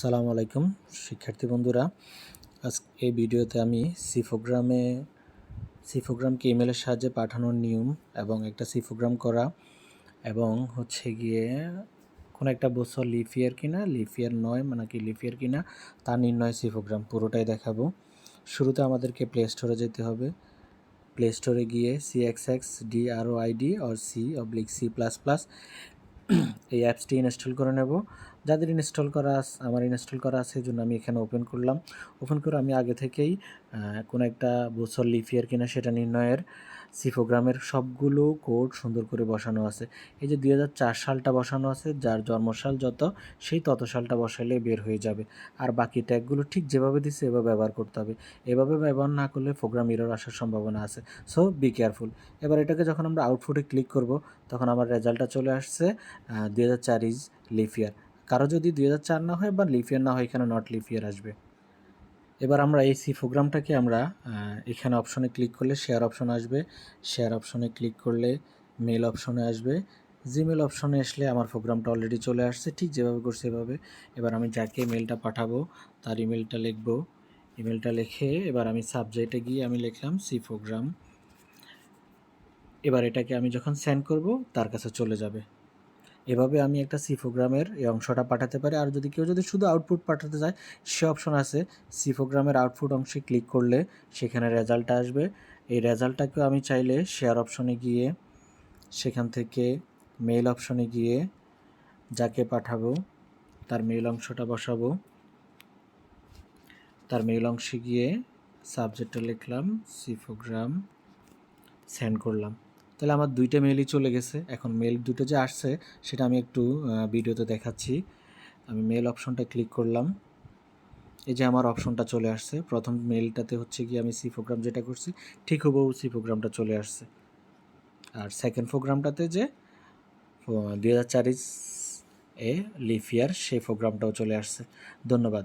সালামু আলাইকুম, শিক্ষার্থী বন্ধুরা। আজ এই ভিডিওতে আমি সিফোগ্রামে, সিফোগ্রামকে ইমেলের সাহায্যে পাঠানোর নিয়ম এবং একটা সিফোগ্রাম করা এবং হচ্ছে গিয়ে কোনো একটা বছর লিফিয়ার কিনা লিফিয়ার নয় মানে কি লিফিয়ার কিনা, তা নির্ণয় সিফোগ্রাম পুরোটাই দেখাবো। শুরুতে আমাদেরকে প্লে স্টোরে যেতে হবে। প্লে স্টোরে গিয়ে C X X D R ID R C oblique C plus plus এই অ্যাপসটি ইনস্টল করে নেব। যাদের ইনস্টল করা আমার ইনস্টল করা আছে জন্য আমি এখানে ওপেন করলাম। ওপেন করে আমি আগে থেকেই কোনো একটা বছর লিফিয়ার কিনা সেটা নির্ণয়ের সিফোগ্রামের সবগুলো কোড সুন্দর করে বসানো আছে। এই যে দু হাজার চার সালটা বসানো আছে, যার জন্মসাল যত, সেই তত সালটা বসালে বের হয়ে যাবে। আর বাকি ট্যাগগুলো ঠিক যেভাবে দিচ্ছে এভাবে ব্যবহার করতে হবে। এভাবে ব্যবহার না করলে প্রোগ্রাম এরর আসার সম্ভাবনা আছে। সো বি কেয়ারফুল এবার এটাকে যখন আমরা আউটপুটে ক্লিক করব, তখন আমার রেজাল্টটা চলে আসছে দুই হাজার চার ইজ লিফিয়ার কারও যদি দুই হাজার চার না হয় বা লিফিয়ার না হয়, এখানে নট লিফিয়ার আসবে। এবার আমরা এই সি প্রোগ্রামটাকে আমরা এখানে অপশনে ক্লিক করলে শেয়ার অপশন আসবে। শেয়ার অপশনে ক্লিক করলে মেল অপশনে আসবে। জিমেল অপশনে আসলে আমার প্রোগ্রামটা অলরেডি চলে আসছে, ঠিক যেভাবে করছে এভাবে। এবার আমি যাকে মেলটা পাঠাবো, তার ইমেলটা লিখব। ইমেলটা লিখে এবার আমি সাবজেক্টে গিয়ে আমি লিখলাম সি প্রোগ্রাম। এবার এটাকে আমি যখন সেন্ড করব, তার কাছে চলে যাবে। এভাবে আমি একটা সিফোগ্রামের এই অংশটা পাঠাতে পারি। আর যদি কেউ যদি শুধু আউটপুট পাঠাতে চায়, সে অপশন আছে। সিফোগ্রামের আউটপুট অংশে ক্লিক করলে সেখানে রেজাল্টটা আসবে। এই রেজাল্টটাকেও আমি চাইলে শেয়ার অপশনে গিয়ে সেখান থেকে মেল অপশনে গিয়ে যাকে পাঠাবো, তার মেল অংশটা বসাবো। তার মেল অংশে গিয়ে সাবজেক্টটা লিখলাম সি প্রোগ্রাম সেন্ড করলাম। তাহলে আমার দুইটা মেলই চলে গেছে। এখন মেল দুটো যে আসছে, সেটা আমি একটু ভিডিওতে দেখাচ্ছি। আমি মেল অপশনটা ক্লিক করলাম। এই যে আমার অপশনটা চলে আসছে। প্রথম মেলটাতে হচ্ছে কি আমি সি প্রোগ্রাম যেটা করছি, ঠিক হুবহু সি প্রোগ্রামটা চলে আসছে। আর সেকেন্ড প্রোগ্রামটাতে যে দুই হাজার চার এ লিফিয়ার সেই প্রোগ্রামটাও চলে আসছে। ধন্যবাদ।